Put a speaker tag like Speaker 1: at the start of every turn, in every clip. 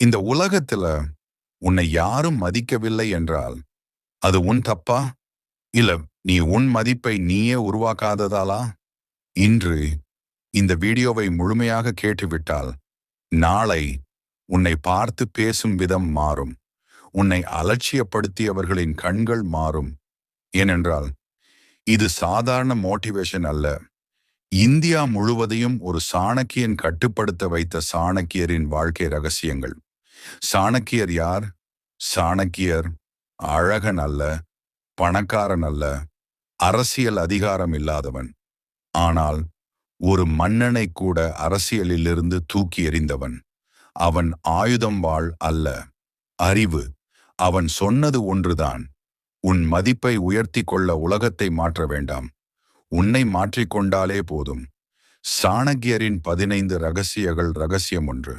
Speaker 1: இந்த உலகத்துல உன்னை யாரும் மதிக்கவில்லை என்றால் அது உன் தப்பா? இல்ல நீ உன் மதிப்பை நீயே உருவாக்காததாலா? இன்று இந்த வீடியோவை முழுமையாக கேட்டுவிட்டால் நாளை உன்னை பார்த்து பேசும் விதம் மாறும். உன்னை அலட்சியப்படுத்தியவர்களின் கண்கள் மாறும். ஏனென்றால் இது சாதாரண மோட்டிவேஷன் அல்ல. இந்தியா முழுவதையும் ஒரு சாணக்கியன் கட்டுப்படுத்த வைத்த சாணக்கியரின் வாழ்க்கை ரகசியங்கள். சாணக்கியர் யார்? சாணக்கியர் அழகன் அல்ல பணக்காரன் அல்ல அரசியல் அதிகாரம் இல்லாதவன். ஆனால் ஒரு மன்னனை கூட அரசியலிலிருந்து தூக்கி எறிந்தவன். அவன் ஆயுதம் வாழ் அல்ல அறிவு. அவன் சொன்னது ஒன்றுதான். உன் மதிப்பை உயர்த்தி கொள்ள உலகத்தை மாற்ற வேண்டாம். உன்னை மாற்றிக்கொண்டாலே போதும். சாணக்கியரின் பதினைந்து ரகசியங்கள் ரகசியம் ஒன்று.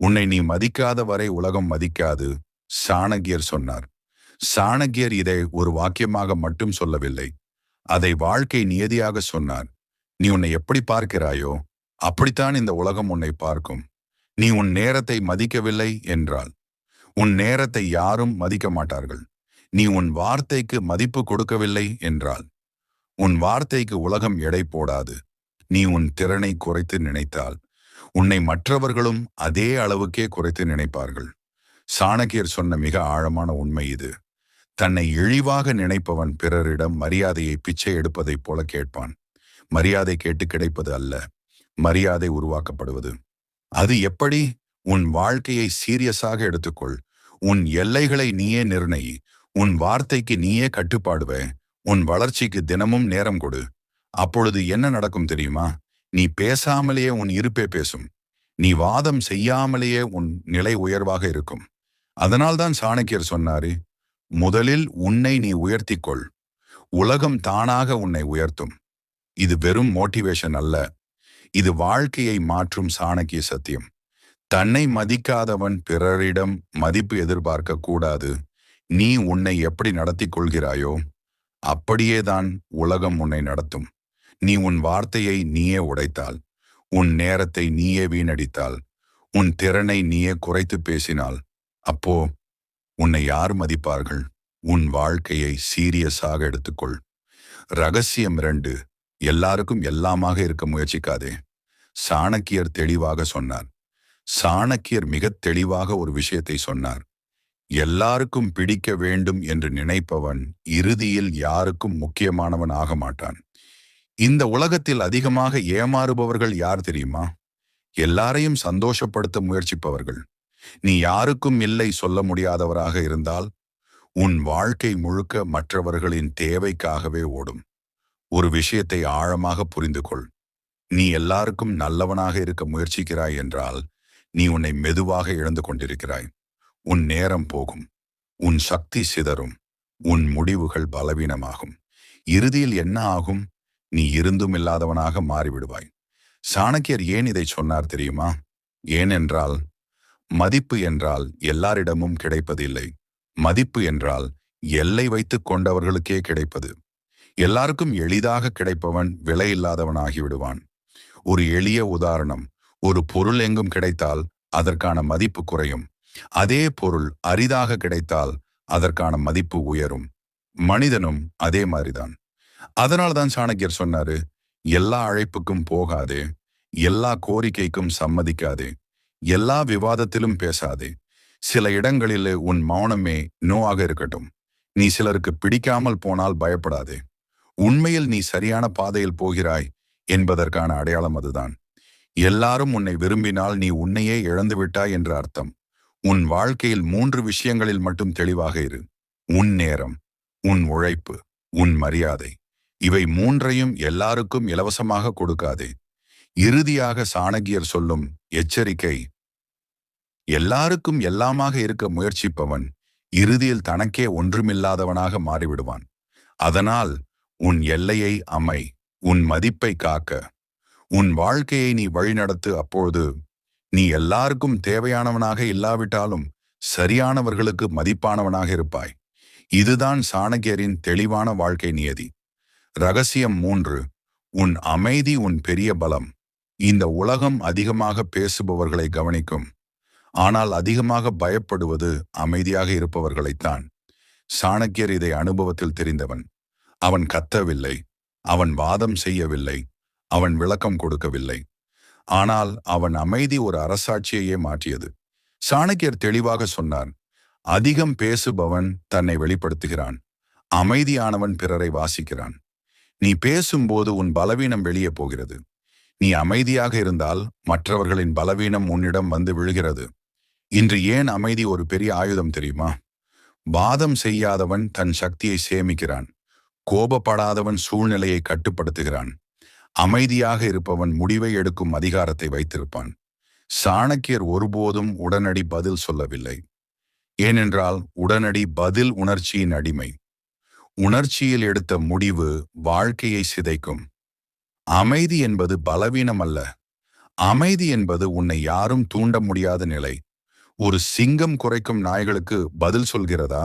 Speaker 1: உன்னை நீ மதிக்காத வரை உலகம் மதிக்காது சாணகியர் சொன்னார். சாணக்கியர் இதை ஒரு வாக்கியமாக மட்டும் சொல்லவில்லை. அதை வாழ்க்கை நியதியாக சொன்னார். நீ உன்னை எப்படி பார்க்கிறாயோ அப்படித்தான் இந்த உலகம் உன்னை பார்க்கும். நீ உன் நேரத்தை மதிக்கவில்லை என்றால் உன் நேரத்தை யாரும் மதிக்க மாட்டார்கள். நீ உன் வார்த்தைக்கு மதிப்பு கொடுக்கவில்லை என்றால் உன் வார்த்தைக்கு உலகம் எடை போடாது. நீ உன் திறனை குறைத்து நினைத்தால். உன்னை மற்றவர்களும் அதே அளவுக்கே குறைத்து நினைப்பார்கள். சாணக்கியர் சொன்ன மிக ஆழமான உண்மை இது. தன்னை இழிவாக நினைப்பவன் பிறரிடம் மரியாதையை பிச்சை எடுப்பதைப் போல கேட்பான். மரியாதை கேட்டு கிடைப்பது அல்ல மரியாதை உருவாக்கப்படுவது. அது எப்படி? உன் வாழ்க்கையை சீரியஸாக எடுத்துக்கொள். உன் எல்லைகளை நீயே நிர்ணயி உன் வார்த்தைக்கு நீயே கட்டுப்பாடுவ. உன் வளர்ச்சிக்கு தினமும் நேரம் கொடு. அப்பொழுது என்ன நடக்கும் தெரியுமா? நீ பேசாமலேயே உன் இருப்பே பேசும். நீ வாதம் செய்யாமலேயே உன் நிலை உயர்வாக இருக்கும். அதனால்தான் சாணக்கியர் சொன்னாரு முதலில் உன்னை நீ உயர்த்திக்கொள். உலகம் தானாக உன்னை உயர்த்தும். இது வெறும் மோட்டிவேஷன் அல்ல. இது வாழ்க்கையை மாற்றும் சாணக்கிய சத்தியம். தன்னை மதிக்காதவன் பிறரிடம் மதிப்பு எதிர்பார்க்க கூடாது. நீ உன்னை எப்படி நடத்தி கொள்கிறாயோ அப்படியேதான் உலகம் உன்னை நடத்தும். நீ உன் வார்த்தையை நீயே உடைத்தால் உன் நேரத்தை நீயே வீணடித்தால் உன் திறனை நீயே குறைத்து பேசினால் அப்போ உன்னை யார் மதிப்பார்கள்? உன் வாழ்க்கையை சீரியஸாக எடுத்துக்கொள். ரகசியம் இரண்டு எல்லாருக்கும் எல்லாமாக இருக்க முயற்சிக்காதே. சாணக்கியர் தெளிவாக சொன்னார். சாணக்கியர் மிக தெளிவாக ஒரு விஷயத்தை சொன்னார். எல்லாருக்கும் பிடிக்க வேண்டும் என்று நினைப்பவன் இறுதியில் யாருக்கும் முக்கியமானவன் ஆக மாட்டான். இந்த உலகத்தில் அதிகமாக ஏமாறுபவர்கள் யார் தெரியுமா? எல்லாரையும் சந்தோஷப்படுத்த முயற்சிப்பவர்கள். நீ யாருக்கும் இல்லை சொல்ல முடியாதவராக இருந்தால் உன் வாழ்க்கை முழுக்க மற்றவர்களின் தேவைக்காகவே ஓடும். ஒரு விஷயத்தை ஆழமாக புரிந்து கொள் நீ எல்லாருக்கும் நல்லவனாக இருக்க முயற்சிக்கிறாய் என்றால் நீ உன்னை மெதுவாக இழந்து கொண்டிருக்கிறாய். உன் நேரம் போகும். உன் சக்தி சிதறும். உன் முடிவுகள் பலவீனமாகும். இறுதியில் என்ன ஆகும்? நீ இருந்தும் இல்லாதவனாக மாறிவிடுவாய். சாணக்கியர் ஏன் இதை சொன்னார் தெரியுமா? ஏனென்றால் மதிப்பு என்றால் எல்லாரிடமும் கிடைப்பதில்லை. மதிப்பு என்றால் எல்லை வைத்துக் கொண்டவர்களுக்கே கிடைப்பது. எல்லாருக்கும் எளிதாக கிடைப்பவன் விலை இல்லாதவனாகிவிடுவான் ஒரு எளிய உதாரணம் ஒரு பொருள் எங்கும் கிடைத்தால் அதற்கான மதிப்பு குறையும். அதே பொருள் அரிதாக கிடைத்தால் அதற்கான மதிப்பு உயரும். மனிதனும் அதே மாதிரிதான். அதனால்தான் சாணக்கியர் சொன்னாரு எல்லா அழைப்புக்கும் போகாதே எல்லா கோரிக்கைக்கும் சம்மதிக்காதே எல்லா விவாதத்திலும் பேசாதே சில இடங்களில் உன் மௌனமே நோவாக இருக்கட்டும் நீ சிலருக்கு பிடிக்காமல் போனால் பயப்படாதே உண்மையில் நீ சரியான பாதையில் போகிறாய் என்பதற்கான அடையாளம் அதுதான். எல்லாரும் உன்னை விரும்பினால் நீ உன்னையே இழந்து விட்டாய் என்ற அர்த்தம். உன் வாழ்க்கையில் மூன்று விஷயங்களில் மட்டும் தெளிவாக இரு. உன் நேரம் உன் உழைப்பு உன் மரியாதை. இவை மூன்றையும் எல்லாருக்கும் இலவசமாக கொடுக்காதே. இறுதியாக சாணகியர் சொல்லும் எச்சரிக்கை எல்லாருக்கும் எல்லாமாக இருக்க முயற்சிப்பவன் இறுதியில் தனக்கே ஒன்றுமில்லாதவனாக மாறிவிடுவான். அதனால் உன் எல்லையை அமை உன் மதிப்பை காக்க. உன் வாழ்க்கையை நீ வழிநடத்து. அப்பொழுது நீ எல்லாருக்கும் தேவையானவனாக இல்லாவிட்டாலும் சரியானவர்களுக்கு மதிப்பானவனாக இருப்பாய். இதுதான் சாணகியரின் தெளிவான வாழ்க்கை நியதி. ரகசியம் மூன்று உன் அமைதி உன் பெரிய பலம். இந்த உலகம் அதிகமாக பேசுபவர்களை கவனிக்கும். ஆனால் அதிகமாக பயப்படுவது அமைதியாக இருப்பவர்களைத்தான். சாணக்கியர் இதை அனுபவத்தில் தெரிந்தவன். அவன் கத்தவில்லை அவன் வாதம் செய்யவில்லை அவன் விளக்கம் கொடுக்கவில்லை. ஆனால் அவன் அமைதி ஒரு அரசாட்சியையே மாற்றியது. சாணக்கியர் தெளிவாக சொன்னார் அதிகம் பேசுபவன் தன்னை வெளிப்படுத்துகிறான் அமைதியானவன் பிறரை வாசிக்கிறான். நீ பேசும்போது உன் பலவீனம் வெளியே போகிறது. நீ அமைதியாக இருந்தால் மற்றவர்களின் பலவீனம் உன்னிடம் வந்து விழுகிறது. இன்று ஏன் அமைதி ஒரு பெரிய ஆயுதம் தெரியுமா? வாதம் செய்யாதவன் தன் சக்தியை சேமிக்கிறான். கோபப்படாதவன் சூழ்நிலையை கட்டுப்படுத்துகிறான். அமைதியாக இருப்பவன் முடிவை எடுக்கும் அதிகாரத்தை வைத்திருப்பான். சாணக்கியர் ஒருபோதும் உடனடி பதில் சொல்லவில்லை. ஏனென்றால் உடனடி பதில் உணர்ச்சியின் அடிமை. உணர்ச்சியில் எடுத்த முடிவு வாழ்க்கையை சிதைக்கும். அமைதி என்பது பலவீனம் அல்ல. அமைதி என்பது உன்னை யாரும் தூண்ட முடியாத நிலை. ஒரு சிங்கம் குறைக்கும் நாய்களுக்கு பதில் சொல்கிறதா?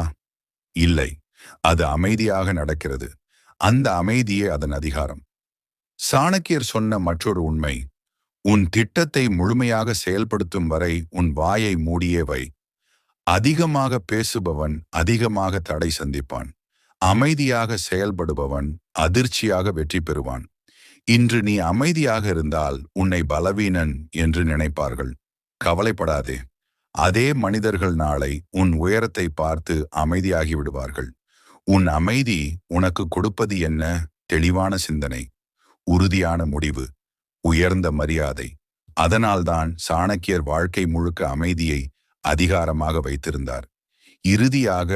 Speaker 1: இல்லை. அது அமைதியாக நடக்கிறது. அந்த அமைதியே அதன் அதிகாரம். சாணக்கியர் சொன்ன மற்றொரு உண்மை. உன் திட்டத்தை முழுமையாக செயல்படுத்தும் வரை உன் வாயை மூடியே வை. அதிகமாக பேசுபவன் அதிகமாக தடை சந்திப்பான். அமைதியாக செயல்படுபவன் அதிர்ச்சியாக வெற்றி பெறுவான். இன்று நீ அமைதியாக இருந்தால் உன்னை பலவீனன் என்று நினைப்பார்கள். கவலைப்படாதே. அதே மனிதர்கள் நாளை உன் உயரத்தை பார்த்து அமைதியாகி விடுவார்கள். உன் அமைதி உனக்கு கொடுப்பது என்ன? தெளிவான சிந்தனை. உறுதியான முடிவு. உயர்ந்த மரியாதை. அதனால்தான் சாணக்கியர் வாழ்க்கை முழுக்க அமைதியை அதிகாரமாக வைத்திருந்தார். இறுதியாக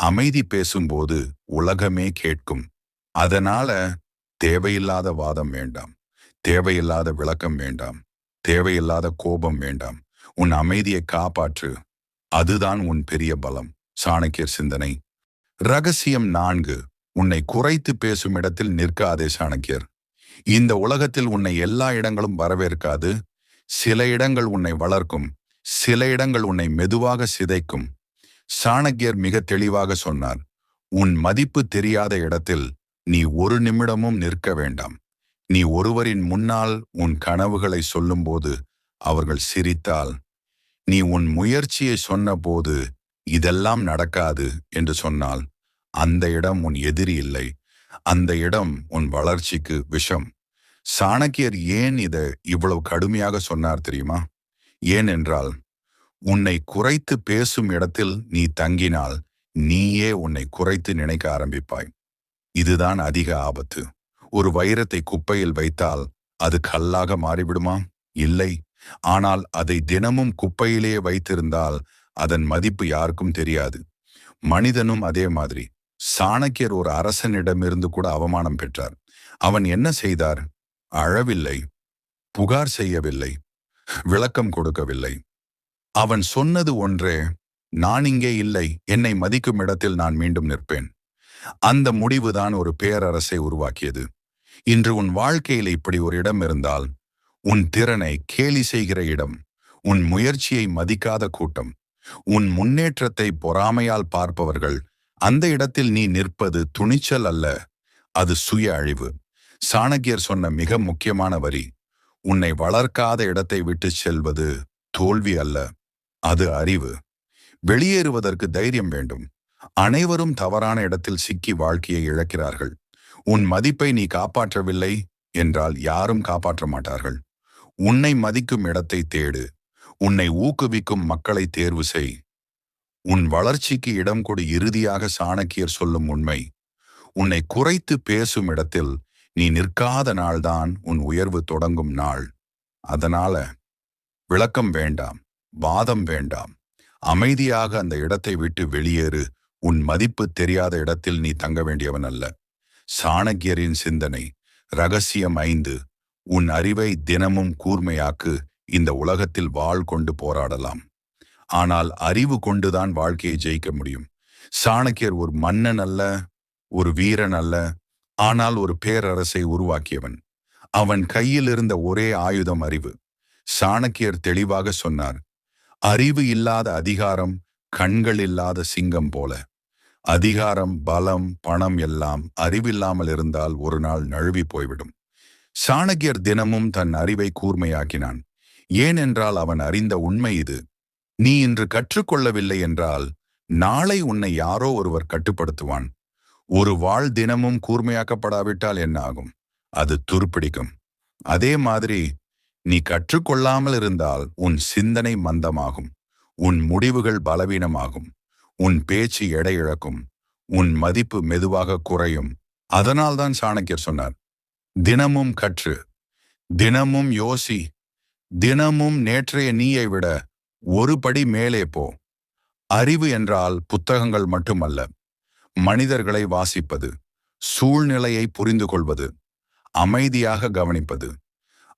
Speaker 1: அமைதி பேசும்போது உலகமே கேட்கும். அதனால தேவையில்லாத வாதம் வேண்டாம். தேவையில்லாத விளக்கம் வேண்டாம். தேவையில்லாத கோபம் வேண்டாம். உன் அமைதியை காப்பாற்று. அதுதான் உன் பெரிய பலம். சாணக்கியர் சிந்தனை. ரகசியம் நான்கு. உன்னை குறைத்து பேசும் இடத்தில் நிற்காதே சாணக்கியர். இந்த உலகத்தில் உன்னை எல்லா இடங்களும் வரவேற்காது. சில இடங்கள் உன்னை வளர்க்கும். சில இடங்கள் உன்னை மெதுவாக சிதைக்கும். சாணக்கியர் மிக தெளிவாக சொன்னார் உன் மதிப்பு தெரியாத இடத்தில் நீ ஒரு நிமிடமும் நிற்க வேண்டாம். நீ ஒருவரின் முன்னால் உன் கனவுகளை சொல்லும்போது அவர்கள் சிரித்தால் நீ உன் முயற்சியை சொன்னபோது இதெல்லாம் நடக்காது என்று சொன்னால் அந்த இடம் உன் எதிரி இல்லை. அந்த இடம் உன் வளர்ச்சிக்கு விஷம். சாணக்கியர் ஏன் இதை இவ்வளவு கடுமையாக சொன்னார் தெரியுமா? ஏனென்றால் உன்னை குறைத்து பேசும் இடத்தில் நீ தங்கினால் நீயே உன்னை குறைத்து நினைக்க ஆரம்பிப்பாய். இதுதான் அதிக ஆபத்து. ஒரு வைரத்தை குப்பையில் வைத்தால் அது கல்லாக மாறிவிடுமா? இல்லை. ஆனால் அதை தினமும் குப்பையிலேயே வைத்திருந்தால் அதன் மதிப்பு யாருக்கும் தெரியாது. மனிதனும் அதே மாதிரி. சாணக்கியர் ஒரு அரசனிடமிருந்து கூட அவமானம் பெற்றார். அவன் என்ன செய்தார்? அழவில்லை. புகார் செய்யவில்லை. விளக்கம் கொடுக்கவில்லை. அவன் சொன்னது ஒன்றே நான் இங்கே இல்லை என்னை மதிக்கும் இடத்தில் நான் மீண்டும் நிற்பேன். அந்த முடிவுதான் ஒரு பேரரசை உருவாக்கியது. இன்று உன் வாழ்க்கையில் இப்படி ஒரு இடம் இருந்தால் உன் திறனை கேலி செய்கிற இடம் உன் முயற்சியை மதிக்காத கூட்டம் உன் முன்னேற்றத்தை பொறாமையால் பார்ப்பவர்கள் அந்த இடத்தில் நீ நிற்பது துணிச்சல் அல்ல அது சுய அழிவு. சாணக்கியர் சொன்ன மிக முக்கியமான வரி உன்னை வளர்க்காத இடத்தை விட்டு செல்வது தோல்வி அல்ல. அது அறிவு. வெளியேறுவதற்கு தைரியம் வேண்டும். அனைவரும் தவறான இடத்தில் சிக்கி வாழ்க்கையை இழக்கிறார்கள். உன் மதிப்பை நீ காப்பாற்றவில்லை என்றால் யாரும் காப்பாற்ற மாட்டார்கள். உன்னை மதிக்கும் இடத்தை தேடு. உன்னை ஊக்குவிக்கும் மக்களை தேர்வு செய். உன் வளர்ச்சிக்கு இடம் கொடு இறுதியாக சாணக்கியர் சொல்லும் உண்மை. உன்னை குறைத்து பேசும் இடத்தில் நீ நிற்காத நாள்தான் உன் உயர்வு தொடங்கும் நாள். அதனால விளக்கம் வேண்டாம். வாதம் வேண்டாம். அமைதியாக அந்த இடத்தை விட்டு வெளியேறு. உன் மதிப்பு தெரியாத இடத்தில் நீ தங்க வேண்டியவன் அல்ல. சாணக்கியரின் சிந்தனை. ரகசியம் ஐந்து. உன் அறிவை தினமும் கூர்மையாக்கு. இந்த உலகத்தில் வாழ் கொண்டு போராடலாம். ஆனால் அறிவு கொண்டுதான் வாழ்க்கையை ஜெயிக்க முடியும். சாணக்கியர் ஒரு மன்னன் அல்ல ஒரு வீரன் அல்ல ஆனால் ஒரு பேரரசை உருவாக்கியவன். அவன் கையில் இருந்த ஒரே ஆயுதம் அறிவு. சாணக்கியர் தெளிவாக சொன்னார் அறிவு இல்லாத அதிகாரம் கண்கள் இல்லாத சிங்கம் போல. அதிகாரம் பலம் பணம் எல்லாம் அறிவில்லாமல் இருந்தால் ஒரு நாள் நழுவி போய்விடும். சாணக்கியர் தினமும் தன் அறிவை கூர்மையாக்கினான். ஏனென்றால் அவன் அறிந்த உண்மை இது. நீ இன்று கற்றுக்கொள்ளவில்லை என்றால் நாளை உன்னை யாரோ ஒருவர் கட்டுப்படுத்துவான். ஒரு வாழ் தினமும் கூர்மையாக்கப்படாவிட்டால் என்ன ஆகும்? அது துருப்பிடிக்கும். அதே மாதிரி நீ கற்றுக்கொள்ளாமல் இருந்தால் உன் சிந்தனை மந்தமாகும் உன் முடிவுகள் பலவீனமாகும் உன் பேச்சு எடை இழக்கும் உன் மதிப்பு மெதுவாக குறையும். அதனால்தான் சாணக்கியர் சொன்னார் தினமும் கற்று தினமும் யோசி தினமும் நேற்றைய நீயை விட ஒரு படி மேலே போ. அறிவு என்றால் புத்தகங்கள் மட்டுமல்ல மனிதர்களை வாசிப்பது சூழ்நிலையை புரிந்து கொள்வது அமைதியாக கவனிப்பது.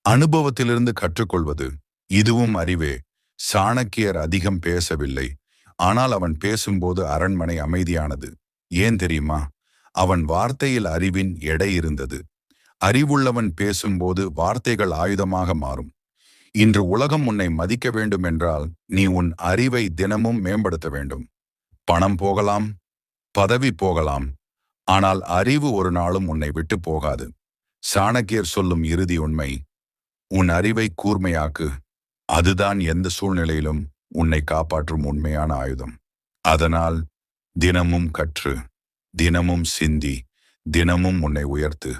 Speaker 1: அனுபவத்திலிருந்து கற்றுக்கொள்வது இதுவும் அறிவே. சாணக்கியர் அதிகம் பேசவில்லை. ஆனால் அவன் பேசும்போது அரண்மனை அமைதியானது. ஏன் தெரியுமா? அவன் வார்த்தையில் அறிவின் எடை இருந்தது. அறிவுள்ளவன் பேசும்போது வார்த்தைகள் ஆயுதமாக மாறும். இன்று உலகம் உன்னை மதிக்க வேண்டும் என்றால் நீ உன் அறிவை தினமும் மேம்படுத்த வேண்டும். பணம் போகலாம். பதவி போகலாம். ஆனால் அறிவு ஒரு நாளும் உன்னை விட்டு போகாது. சாணக்கியர் சொல்லும் இறுதி உண்மை உன் அறிவை கூர்மையாக்கு. அதுதான் எந்த சூழ்நிலையிலும் உன்னை காப்பாற்றும் உண்மையான ஆயுதம். அதனால் தினமும் கற்று தினமும் சிந்தி தினமும் உன்னை உயர்த்து.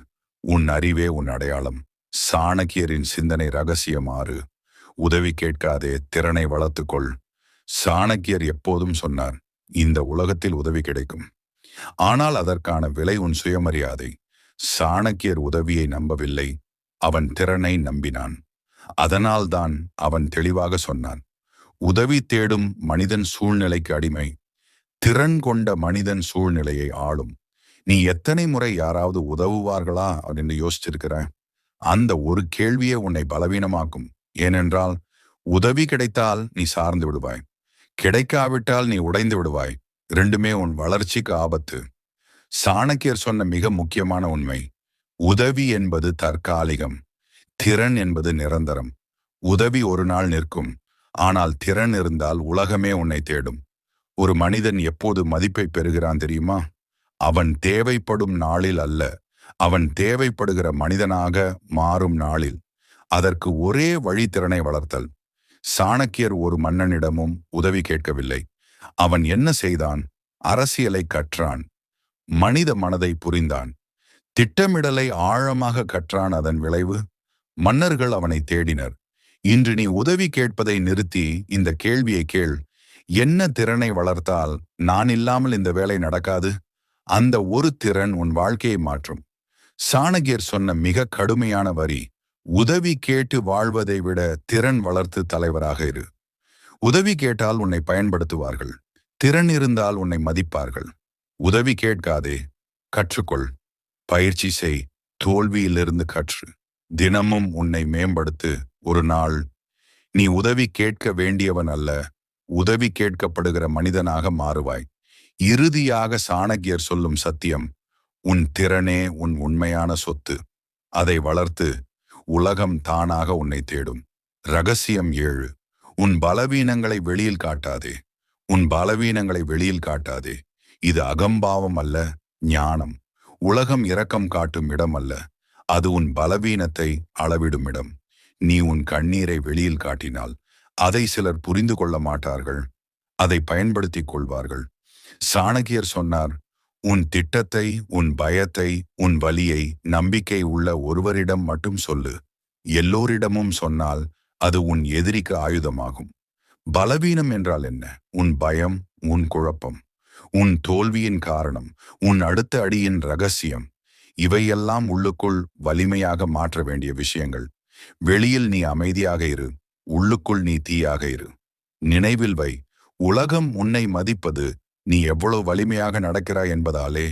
Speaker 1: உன் அறிவே உன் அடையாளம். சாணக்கியரின் சிந்தனை ரகசியமாறு உதவி கேட்காதே திறனை வளர்த்துக்கொள். சாணக்கியர் எப்போதும் சொன்னார் இந்த உலகத்தில் உதவி கிடைக்கும். ஆனால் அதற்கான விலை உன் சுயமரியாதை. சாணக்கியர் உதவியை நம்பவில்லை. அவன் திறனை நம்பினான். அதனால்தான் அவன் தெளிவாக சொன்னான். உதவி தேடும் மனிதன் சூழ்நிலைக்கு அடிமை. திறன் கொண்ட மனிதன் சூழ்நிலையை ஆளும். நீ எத்தனை முறை யாராவது உதவுவார்களா அப்படின்னு யோசிச்சிருக்கிற அந்த ஒரு கேள்வியே உன்னை பலவீனமாக்கும். ஏனென்றால் உதவி கிடைத்தால் நீ சார்ந்து விடுவாய். கிடைக்காவிட்டால் நீ உடைந்து விடுவாய். ரெண்டுமே உன் வளர்ச்சிக்கு ஆபத்து. சாணக்கியர் சொன்ன மிக முக்கியமான உண்மை. உதவி என்பது தற்காலிகம் திறன் என்பது நிரந்தரம். உதவி ஒரு நாள் நிற்கும் ஆனால் திறன் இருந்தால் உலகமே உன்னை தேடும். ஒரு மனிதன் எப்போது மதிப்பை பெறுகிறான் தெரியுமா? அவன் தேவைப்படும் நாளில் அல்ல அவன் தேவைப்படுகிற மனிதனாக மாறும் நாளில். அதற்கு ஒரே வழி திறனை வளர்த்தல். சாணக்கியர் ஒரு மன்னனிடமும் உதவி கேட்கவில்லை. அவன் என்ன செய்தான்? அரசியலை கற்றான். மனித மனதை புரிந்தான். திட்டமிடலை ஆழமாக கற்றான் அதன் விளைவு. மன்னர்கள் அவனை தேடினர். இன்று நீ உதவி கேட்பதை நிறுத்தி இந்த கேள்வியை கேள். என்ன திறனை வளர்த்தால் நான் இல்லாமல் இந்த வேலை நடக்காது? அந்த ஒரு திறன் உன் வாழ்க்கையை மாற்றும். சாணகியர் சொன்ன மிக கடுமையான வரி உதவி கேட்டு வாழ்வதை விட திறன் வளர்த்து தலைவராக இரு. உதவி கேட்டால் உன்னை பயன்படுத்துவார்கள். திறன் இருந்தால் உன்னை மதிப்பார்கள். உதவி கேட்காதே. கற்றுக்கொள். பயிற்சி செய். தோல்வியிலிருந்து கற்று. தினமும் உன்னை மேம்படுத்து. ஒரு நாள் நீ உதவி கேட்க வேண்டியவன் அல்ல. உதவி கேட்கப்படுகிற மனிதனாக மாறுவாய். இறுதியாக சாணக்கியர் சொல்லும் சத்தியம் உன் திறனே உன் உண்மையான சொத்து. அதை வளர்த்து உலகம் தானாக உன்னை தேடும். ரகசியம் ஏழு உன் பலவீனங்களை வெளியில் காட்டாதே. உன் பலவீனங்களை வெளியில் காட்டாதே. இது அகம்பாவம் அல்ல ஞானம். உலகம் இரக்கம் காட்டும் இடம் அல்ல. அது உன் பலவீனத்தை அளவிடும் இடம். நீ உன் கண்ணீரை வெளியில் காட்டினால் அதை சிலர் புரிந்து கொள்ள மாட்டார்கள். அதை பயன்படுத்திக் கொள்வார்கள். சாணகியர் சொன்னார் உன் திட்டத்தை உன் பயத்தை உன் வலியை நம்பிக்கை உள்ள ஒருவரிடம் மட்டும் சொல்லு. எல்லோரிடமும் சொன்னால் அது உன் எதிரிக்கு ஆயுதமாகும். பலவீனம் என்றால் என்ன? உன் பயம் உன் குழப்பம். உன் தோல்வியின் காரணம் உன் அடுத்த அடியின் ரகசியம். இவையெல்லாம் உள்ளுக்குள் வலிமையாக மாற்ற வேண்டிய விஷயங்கள். வெளியில் நீ அமைதியாக இரு உள்ளுக்குள் நீ தீயாக இரு. நினைவில் வை உலகம் உன்னை மதிப்பது நீ எவ்வளவு வலிமையாக நடக்கிறாய் என்பதாலே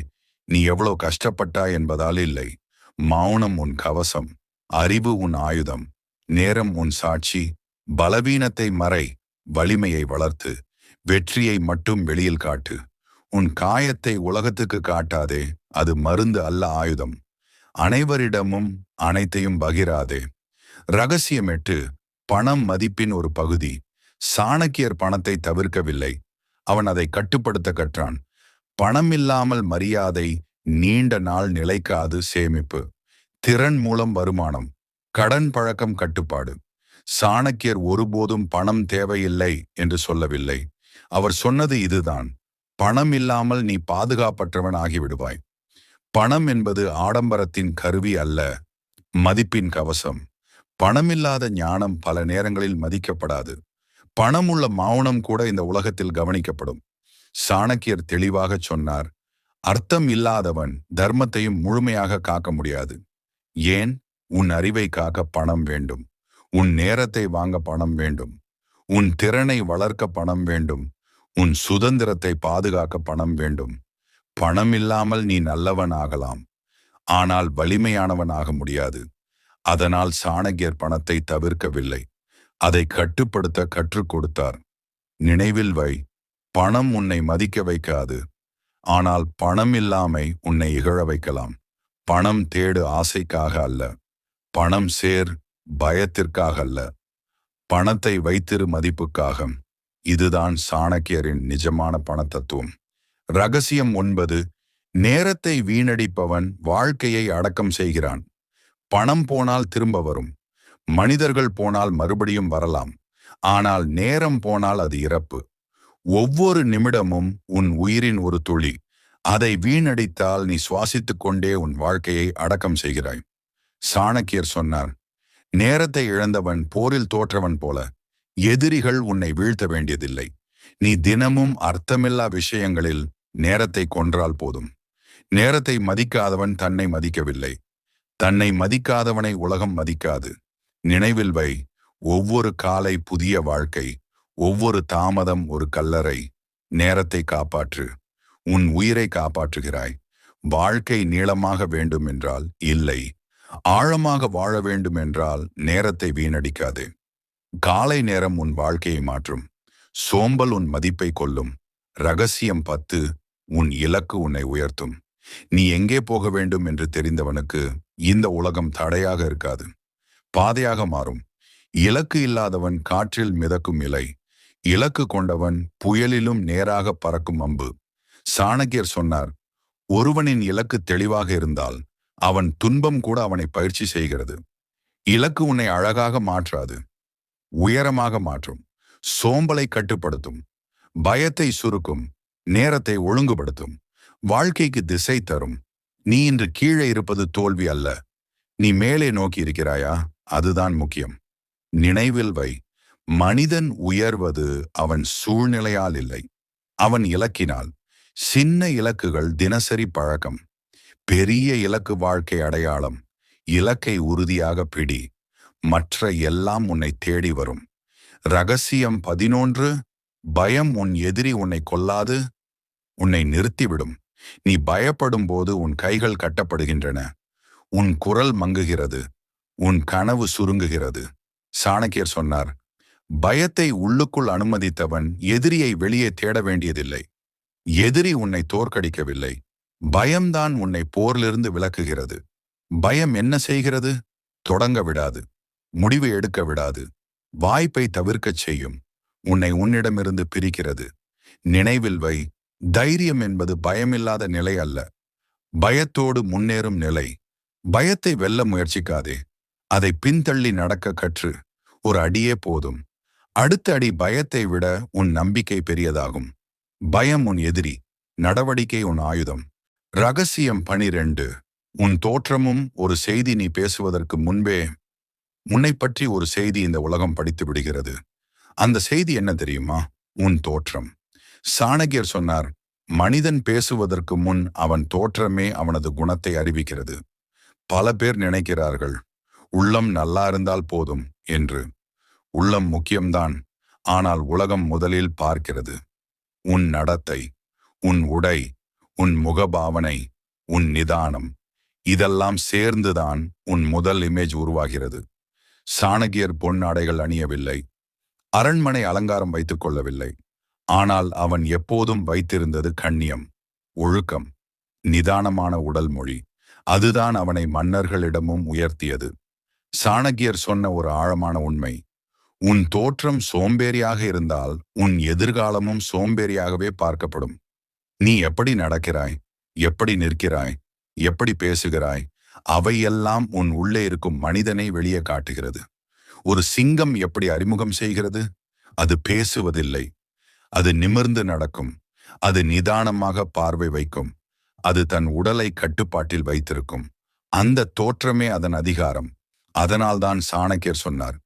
Speaker 1: நீ எவ்வளவு கஷ்டப்பட்டாய் என்பதால் இல்லை. மௌனம் உன் கவசம் அறிவு உன் ஆயுதம் நேரம் உன் சாட்சி பலவீனத்தை மறை வலிமையை வளர்த்து வெற்றியை மட்டும் வெளியில் காட்டு. உன் காயத்தை உலகத்துக்கு காட்டாதே அது மருந்து அல்ல ஆயுதம். அனைவரிடமும் அனைத்தையும் பகிராதே. ரகசியமெட்டு பணம் மதிப்பின் ஒரு பகுதி. சாணக்கியர் பணத்தை தவிர்க்கவில்லை. அவன் அதை கட்டுப்படுத்த கற்றான். பணம் இல்லாமல் மரியாதை நீண்ட நாள் நிலைக்காது சேமிப்பு. திறன் மூலம் வருமானம். கடன் பழக்கம் கட்டுப்பாடு. சாணக்கியர் ஒருபோதும் பணம் தேவையில்லை என்று சொல்லவில்லை. அவர் சொன்னது இதுதான். பணம் இல்லாமல் நீ பாதுகாப்பற்றவன் ஆகிவிடுவாய். பணம் என்பது ஆடம்பரத்தின் கருவி அல்ல மதிப்பின் கவசம். பணமில்லாத ஞானம் பல நேரங்களில் மதிக்கப்படாது. பணம் உள்ள மௌனம் கூட இந்த உலகத்தில் கவனிக்கப்படும். சாணக்கியர் தெளிவாக சொன்னார் அர்த்தம் இல்லாதவன் தர்மத்தையும் முழுமையாக காக்க முடியாது. ஏன்? உன் அறிவை காக்க பணம் வேண்டும். உன் நேரத்தை வாங்க பணம் வேண்டும். உன் திறனை வளர்க்க பணம் வேண்டும். உன் சுதந்திரத்தை பாதுகாக்க பணம் வேண்டும். பணம் இல்லாமல் நீ நல்லவன் ஆகலாம் ஆனால் வலிமையானவன் ஆக முடியாது. அதனால் சாணக்கியர் பணத்தை தவிர்க்கவில்லை. அதை கட்டுப்படுத்த கற்றுக் கொடுத்தார். நினைவில் வை பணம் உன்னை மதிக்க வைக்காது. ஆனால் பணம் இல்லாமை உன்னை இகழ வைக்கலாம். பணம் தேடு ஆசைக்காக அல்ல. பணம் சேர் பயத்திற்காக அல்ல. பணத்தை வைத்திரு மதிப்புக்காக. இதுதான் சாணக்கியரின் நிஜமான பணத்தத்துவம். ரகசியம் ஒன்பது நேரத்தை வீணடிப்பவன் வாழ்க்கையை அடக்கம் செய்கிறான். பணம் போனால் திரும்ப வரும். மனிதர்கள் போனால் மறுபடியும் வரலாம். ஆனால் நேரம் போனால் அது இறப்பு. ஒவ்வொரு நிமிடமும் உன் உயிரின் ஒரு துளி. அதை வீணடித்தால் நீ சுவாசித்துக் கொண்டே உன் வாழ்க்கையை அடக்கம் செய்கிறாய். சாணக்கியர் சொன்னார் நேரத்தை இழந்தவன் போரில் தோற்றவன் போல. எதிரிகள் உன்னை வீழ்த்த வேண்டியதில்லை. நீ தினமும் அர்த்தமில்லா விஷயங்களில் நேரத்தை கொன்றால் போதும். நேரத்தை மதிக்காதவன் தன்னை மதிக்கவில்லை. தன்னை மதிக்காதவனை உலகம் மதிக்காது. நினைவில் வை ஒவ்வொரு காலை புதிய வாழ்க்கை ஒவ்வொரு தாமதம் ஒரு கல்லறை. நேரத்தை காப்பாற்று. உன் உயிரை காப்பாற்றுகிறாய். வாழ்க்கை நீளமாக வேண்டும் என்றால் இல்லை. ஆழமாக வாழ வேண்டும் என்றால் நேரத்தை வீணடிக்காதே. காலை நேரம் உன் வாழ்க்கையை மாற்றும். சோம்பல் உன் மதிப்பை கொல்லும். ரகசியம் பத்து உன் இலக்கு உன்னை உயர்த்தும். நீ எங்கே போக வேண்டும் என்று தெரிந்தவனுக்கு இந்த உலகம் தடையாக இருக்காது. பாதையாக மாறும். இலக்கு இல்லாதவன் காற்றில் மிதக்கும் இலை. இலக்கு கொண்டவன் புயலிலும் நேராக பறக்கும் அம்பு. சாணக்கியர் சொன்னார் ஒருவனின் இலக்கு தெளிவாக இருந்தால் அவன் துன்பம் கூட அவனை பயிற்சி செய்கிறது. இலக்கு உன்னை அழகாக மாற்றாது. உயரமாக மாற்றும் சோம்பலை கட்டுப்படுத்தும் பயத்தை சுருக்கும் நேரத்தை ஒழுங்குபடுத்தும் வாழ்க்கைக்கு திசை தரும். நீ இன்று கீழே இருப்பது தோல்வி அல்ல. நீ மேலே நோக்கி இருக்கிறாயா? அதுதான் முக்கியம். நினைவில் வை. மனிதன் உயர்வது அவன் சூழ்நிலையால் இல்லை. அவன் இலக்கினால். சின்ன இலக்குகள் தினசரி பழக்கம். பெரிய இலக்கு வாழ்க்கை அடையாளம். இலக்கை உறுதியாக பிடி. மற்ற எல்லாம் உன்னை தேடி வரும். ரகசியம் பதினொன்று பயம் உன் எதிரி உன்னை கொல்லாது உன்னை நிறுத்திவிடும். நீ பயப்படும் போது உன் கைகள் கட்டப்படுகின்றன. உன் குரல் மங்குகிறது உன் கனவு சுருங்குகிறது. சாணக்கியர் சொன்னார் பயத்தை உள்ளுக்குள் அனுமதித்தவன் எதிரியை வெளியே தேட வேண்டியதில்லை. எதிரி உன்னை தோற்கடிக்கவில்லை. பயம்தான் உன்னை போரிலிருந்து விலக்குகிறது. பயம் என்ன செய்கிறது? தொடங்க விடாது. முடிவு எடுக்க விடாது. வாய்ப்பை தவிர்க்கச் செய்யும். உன்னை உன்னிடமிருந்து பிரிக்கிறது. நினைவில் வை. தைரியம் என்பது பயமில்லாத நிலை அல்ல. பயத்தோடு முன்னேறும் நிலை. பயத்தை வெல்ல முயற்சிக்காதே. அதை பின்தள்ளி நடக்க கற்று. ஒரு அடியே போதும். அடுத்த அடி பயத்தை விட உன் நம்பிக்கை பெரியதாகும். பயம் உன் எதிரி. நடவடிக்கை உன் ஆயுதம். ரகசியம் பனிரெண்டு. உன் தோற்றமும் ஒரு செய்தி நீ பேசுவதற்கு முன்பே உன்னை பற்றி ஒரு செய்தி இந்த உலகம் படித்து விடுகிறது. அந்த செய்தி என்ன தெரியுமா? உன் தோற்றம். சாணகியர் சொன்னார் மனிதன் பேசுவதற்கு முன் அவன் தோற்றமே அவனது குணத்தை அறிவிக்கிறது. பல பேர் நினைக்கிறார்கள் உள்ளம் நல்லா இருந்தால் போதும் என்று. உள்ளம் முக்கியம்தான் ஆனால் உலகம் முதலில் பார்க்கிறது. உன் நடத்தை உன் உடை உன் முகபாவனை உன் நிதானம் இதெல்லாம் சேர்ந்துதான் உன் முதல் இமேஜ் உருவாகிறது. சாணகியர் பொன்னாடைகள் அணியவில்லை. அரண்மனை அலங்காரம் வைத்துக் கொள்ளவில்லை. ஆனால் அவன் எப்போதும் வைத்திருந்தது கண்ணியம் ஒழுக்கம் நிதானமான உடல் மொழி. அதுதான் அவனை மன்னர்களிடமும் உயர்த்தியது. சாணகியர் சொன்ன ஒரு ஆழமான உண்மை. உன் தோற்றம் சோம்பேறியாக இருந்தால் உன் எதிர்காலமும் சோம்பேறியாகவே பார்க்கப்படும். நீ எப்படி நடக்கிறாய்? எப்படி நிற்கிறாய்? எப்படி பேசுகிறாய்? அவையெல்லாம் உன் உள்ளே இருக்கும் மனிதனை வெளியே காட்டுகிறது. ஒரு சிங்கம் எப்படி அறிமுகம் செய்கிறது? அது பேசுவதில்லை. அது நிமிர்ந்து நடக்கும். அது நிதானமாக பார்வை வைக்கும். அது தன் உடலை கட்டுப்பாட்டில் வைத்திருக்கும். அந்த தோற்றமே அதன் அதிகாரம். அதனால்தான் சாணக்கியர் சொன்னார்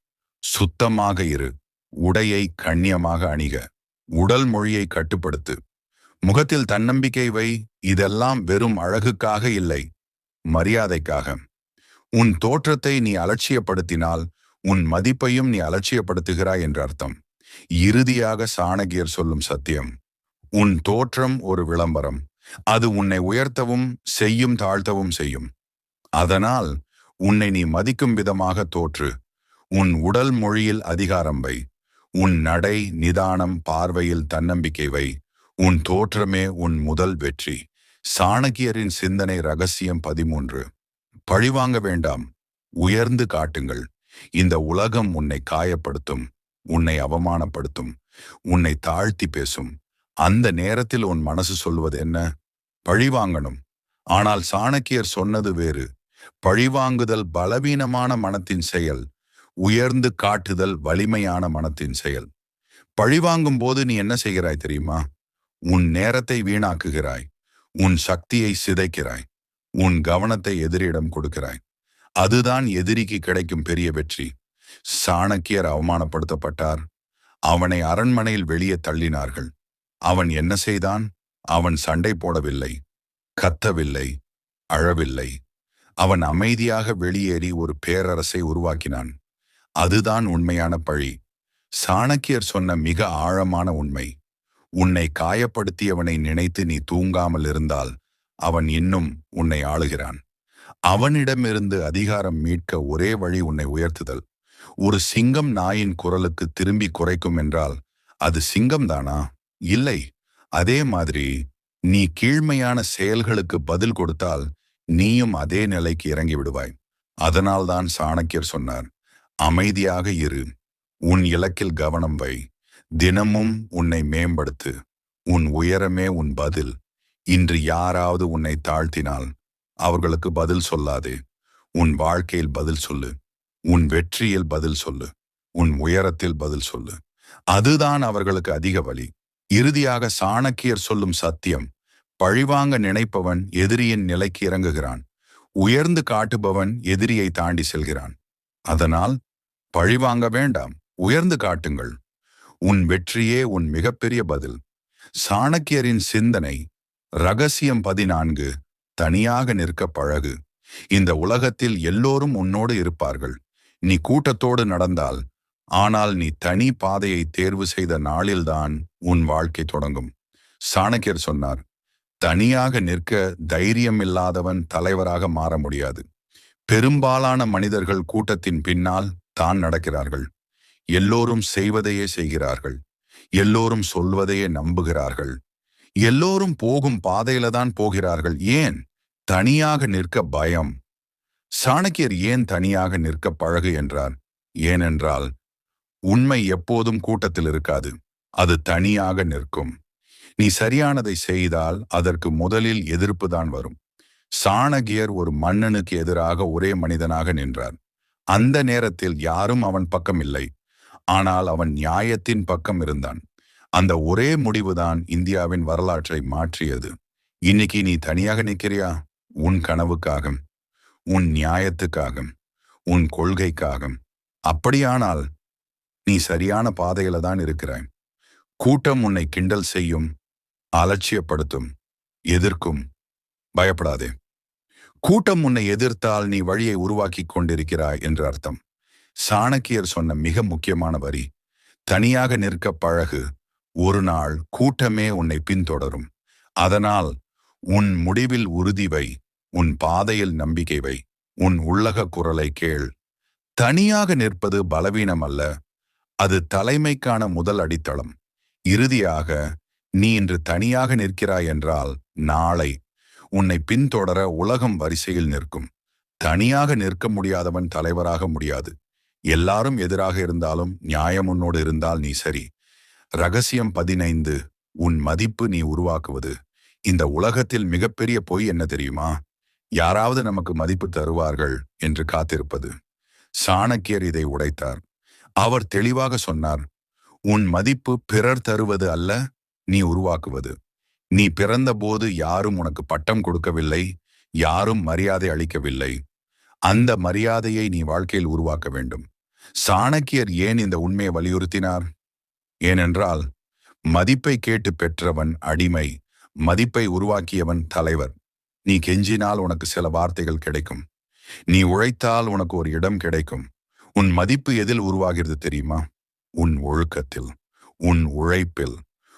Speaker 1: சுத்தமாக இரு. உடையை கண்ணியமாக அணிக. உடல் மொழியை கட்டுப்படுத்து. முகத்தில் தன்னம்பிக்கை வை. இதெல்லாம் வெறும் அழகுக்காக இல்லை. மரியாதைக்காக. உன் தோற்றத்தை நீ அலட்சியப்படுத்தினால் உன் மதிப்பையும் நீ அலட்சியப்படுத்துகிறாய் என்று அர்த்தம். இறுதியாக சாணகியர் சொல்லும் சத்தியம் உன் தோற்றம் ஒரு விளம்பரம். அது உன்னை உயர்த்தவும் செய்யும் தாழ்த்தவும் செய்யும். அதனால் உன்னை நீ மதிக்கும் விதமாக தோற்று. உன் உடல் மொழியில் அதிகாரம் வை. உன் நடை நிதானம் பார்வையில் தன்னம்பிக்கை வை. உன் தோற்றமே உன் முதல் வெற்றி. சாணக்கியரின் சிந்தனை ரகசியம் பதிமூன்று. பழிவாங்க வேண்டாம். உயர்ந்து காட்டுங்கள். இந்த உலகம் உன்னை காயப்படுத்தும். உன்னை அவமானப்படுத்தும். உன்னை தாழ்த்தி பேசும். அந்த நேரத்தில் உன் மனசு சொல்வது என்ன? பழிவாங்கணும். ஆனால் சாணக்கியர் சொன்னது வேறு. பழிவாங்குதல் பலவீனமான மனத்தின் செயல். உயர்ந்து காட்டுதல் வலிமையான மனத்தின் செயல். பழிவாங்கும் போது நீ என்ன செய்கிறாய் தெரியுமா? உன் நேரத்தை வீணாக்குகிறாய். உன் சக்தியை சிதைக்கிறாய். உன் கவனத்தை எதிரியிடம் கொடுக்கிறாய். அதுதான் எதிரிக்கு கிடைக்கும் பெரிய வெற்றி. சாணக்கியர் அவமானப்படுத்தப்பட்டார். அவனை அரண்மனையில் வெளியே தள்ளினார்கள். அவன் என்ன செய்தான்? அவன் சண்டை போடவில்லை. கத்தவில்லை. அழவில்லை. அவன் அமைதியாக வெளியேறி ஒரு பேரரசை உருவாக்கினான். அதுதான் உண்மையான பழி. சாணக்கியர் சொன்ன மிக ஆழமான உண்மை. உன்னை காயப்படுத்தியவனை நினைத்து நீ தூங்காமல் இருந்தால் அவன் இன்னும் உன்னை ஆளுகிறான். அவனிடமிருந்து அதிகாரம் மீட்க ஒரே வழி உன்னை உயர்த்துதல். ஒரு சிங்கம் நாயின் குரலுக்கு திரும்பி குறைக்கும் என்றால் அது சிங்கம்தானா? இல்லை. அதே மாதிரி நீ கீழ்மையான செயல்களுக்கு பதில் கொடுத்தால் நீயும் அதே நிலைக்கு இறங்கி விடுவாய். அதனால்தான் சாணக்கியர் சொன்னார் அமைதியாக இரு. உன் இலக்கில் கவனம் வை. தினமும் உன்னை மேம்படுத்து. உன் உயரமே உன் பதில். இன்று யாராவது உன்னை தாழ்த்தினால் அவர்களுக்கு பதில் சொல்லாதே. உன் வாழ்க்கையில் பதில் சொல்லு. உன் வெற்றியில் பதில் சொல்லு. உன் உயரத்தில் பதில் சொல்லு. அதுதான் அவர்களுக்கு அதிக வழி. இறுதியாக சாணக்கியர் சொல்லும் சத்தியம். பழிவாங்க நினைப்பவன் எதிரியின் நிலைக்கு இறங்குகிறான். உயர்ந்து காட்டுபவன் எதிரியை தாண்டி செல்கிறான். அதனால் பழிவாங்க வேண்டாம். உயர்ந்து காட்டுங்கள். உன் வெற்றியே உன் மிகப்பெரிய பதில். சாணக்கியரின் சிந்தனை ரகசியம் பதினான்கு தனியாக நிற்க பழகு. இந்த உலகத்தில் எல்லோரும் உன்னோடு இருப்பார்கள். நீ கூட்டத்தோடு நடந்தால் ஆனால் நீ தனி பாதையை தேர்வு செய்த நாளில்தான் உன் வாழ்க்கை தொடங்கும். சாணக்கியர் சொன்னார் தனியாக நிற்க தைரியம் இல்லாதவன் தலைவராக மாற முடியாது. பெரும்பாலான மனிதர்கள் கூட்டத்தின் பின்னால் தான் நடக்கிறார்கள். எல்லோரும் செய்வதையே செய்கிறார்கள். எல்லோரும் சொல்வதையே நம்புகிறார்கள். எல்லோரும் போகும் பாதையில தான் போகிறார்கள். ஏன்? தனியாக நிற்க பயம். சாணக்கியர் ஏன் தனியாக நிற்க பழகு என்றார். ஏனென்றால் உண்மை எப்போதும் கூட்டத்தில் இருக்காது. அது தனியாக நிற்கும். நீ சரியானதை செய்தால் அதற்கு முதலில் எதிர்ப்பு தான் வரும். சாணகியர் ஒரு மன்னனுக்கு எதிராக ஒரே மனிதனாக நின்றார். அந்த நேரத்தில் யாரும் அவன் பக்கம் இல்லை. ஆனால் அவன் நியாயத்தின் பக்கம் இருந்தான். அந்த ஒரே முடிவுதான் இந்தியாவின் வரலாற்றை மாற்றியது. இன்னைக்கு நீ தனியாக நிற்கிறியா? உன் கனவுக்காக உன் நியாயத்துக்காக உன் கொள்கைக்காக அப்படியானால் நீ சரியான பாதையில தான் இருக்கிறாய். கூட்டம் உன்னை கிண்டல் செய்யும் அலட்சியப்படுத்தும் எதிர்க்கும். பயப்படாதே. கூட்டம் உன்னை எதிர்த்தால் நீ வழியை உருவாக்கி கொண்டிருக்கிறாய் என்று அர்த்தம். சாணக்கியர் சொன்ன மிக முக்கியமான வரி தனியாக நிற்க பழகு ஒரு நாள் கூட்டமே உன்னை பின்தொடரும். அதனால் உன் முடிவில் உறுதி வை உன் பாதையில் நம்பிக்கை வை உன் உள்ளக குரலை கேள். தனியாக நிற்பது பலவீனம் அல்ல அது தலைமைக்கான முதல் அடித்தளம். இறுதியாக நீ இன்று தனியாக நிற்கிறாய் என்றால் நாளை உன்னை பின்தொடர உலகம் வரிசையில் நிற்கும். தனியாக நிற்க முடியாதவன் தலைவராக முடியாது. எல்லாரும் எதிராக இருந்தாலும் நியாயம் உன்னோடு இருந்தால் நீ சரி. ரகசியம் பதினைந்து உன் மதிப்பு நீ உருவாக்குவது. இந்த உலகத்தில் மிகப்பெரிய பொய் என்ன தெரியுமா? யாராவது நமக்கு மதிப்பு தருவார்கள் என்று காத்திருப்பது. சாணக்கியர் இதை உடைத்தார். அவர் தெளிவாக சொன்னார் உன் மதிப்பு பிறர் தருவது அல்ல நீ உருவாக்குவது. நீ பிறந்தபோது யாரும் உனக்கு பட்டம் கொடுக்கவில்லை யாரும் மரியாதை அளிக்கவில்லை. அந்த மரியாதையை நீ வாழ்க்கையில் உருவாக்க வேண்டும். சாணக்கியர் ஏன் இந்த உண்மையை வலியுறுத்தினார்? ஏனென்றால் மதிப்பை கேட்டு பெற்றவன் அடிமை மதிப்பை உருவாக்கியவன் தலைவர். நீ கெஞ்சினால் உனக்கு சில வார்த்தைகள் கிடைக்கும். நீ உழைத்தால் உனக்கு ஒரு இடம் கிடைக்கும். உன் மதிப்பு எதில் உருவாகிறது தெரியுமா? உன் ஒழுக்கத்தில் உன் உழைப்பில்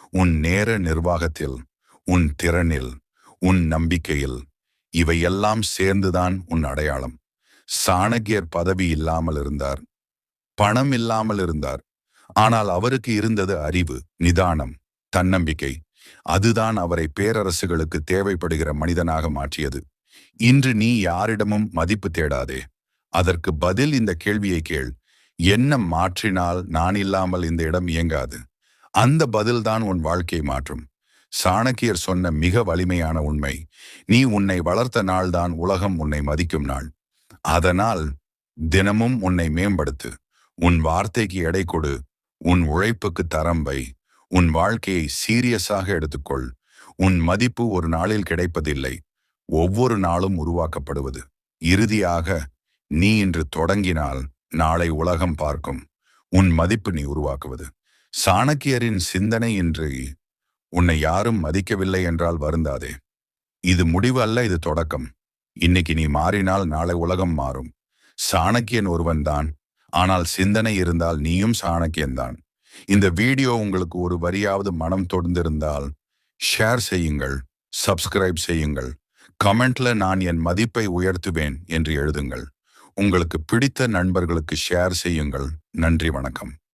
Speaker 1: உன் நேர நிர்வாகத்தில் உன் திறனில் உன் நம்பிக்கையில். இவையெல்லாம் சேர்ந்துதான் உன் அடையாளம். சாணக்கியர் பதவி இல்லாமல் இருந்தார். பணம் இல்லாமல் இருந்தார். ஆனால் அவருக்கு இருந்தது அறிவு நிதானம் தன்னம்பிக்கை. அதுதான் அவரை பேரரசுகளுக்கு தேவைப்படுகிற மனிதனாக மாற்றியது. இன்று நீ யாரிடமும் மதிப்பு தேடாதே. அதற்கு பதில் இந்த கேள்வியை கேள். என்ன மாற்றினால் நான் இல்லாமல் இந்த இடம் இயங்காது. அந்த பதில்தான் உன் வாழ்க்கையை மாற்றும். சாணக்கியர் சொன்ன மிக வலிமையான உண்மை. நீ உன்னை வளர்த்த நாள்தான் உலகம் உன்னை மதிக்கும் நாள். அதனால் தினமும் உன்னை மேம்படுத்து. உன் வார்த்தைக்கு எடை கொடு. உன் உழைப்புக்கு தரம் வை. உன் வாழ்க்கையை சீரியஸாக எடுத்துக்கொள். உன் மதிப்பு ஒரு நாளில் கிடைப்பதில்லை. ஒவ்வொரு நாளும் உருவாக்கப்படுவது. இறுதியாக நீ இன்று தொடங்கினால் நாளை உலகம் பார்க்கும். உன் மதிப்பு நீ உருவாக்குவது. சாணக்கியரின் சிந்தனை இன்று உன்னை யாரும் மதிக்கவில்லை என்றால் வருந்தாதே. இது முடிவு அல்ல இது தொடக்கம். இன்னைக்கு நீ மாறினால் நாளை உலகம் மாறும். சாணக்கியன் ஒருவன்தான் ஆனால் சிந்தனை இருந்தால் நீயும் சாணக்கியன்தான். இந்த வீடியோ உங்களுக்கு ஒரு வரியாவது மனம் தொடர்ந்திருந்தால் ஷேர் செய்யுங்கள் சப்ஸ்கிரைப் செய்யுங்கள். கமெண்ட்ல நான் என் மதிப்பை உயர்த்துவேன் என்று எழுதுங்கள். உங்களுக்கு பிடித்த நண்பர்களுக்கு ஷேர் செய்யுங்கள். நன்றி வணக்கம்.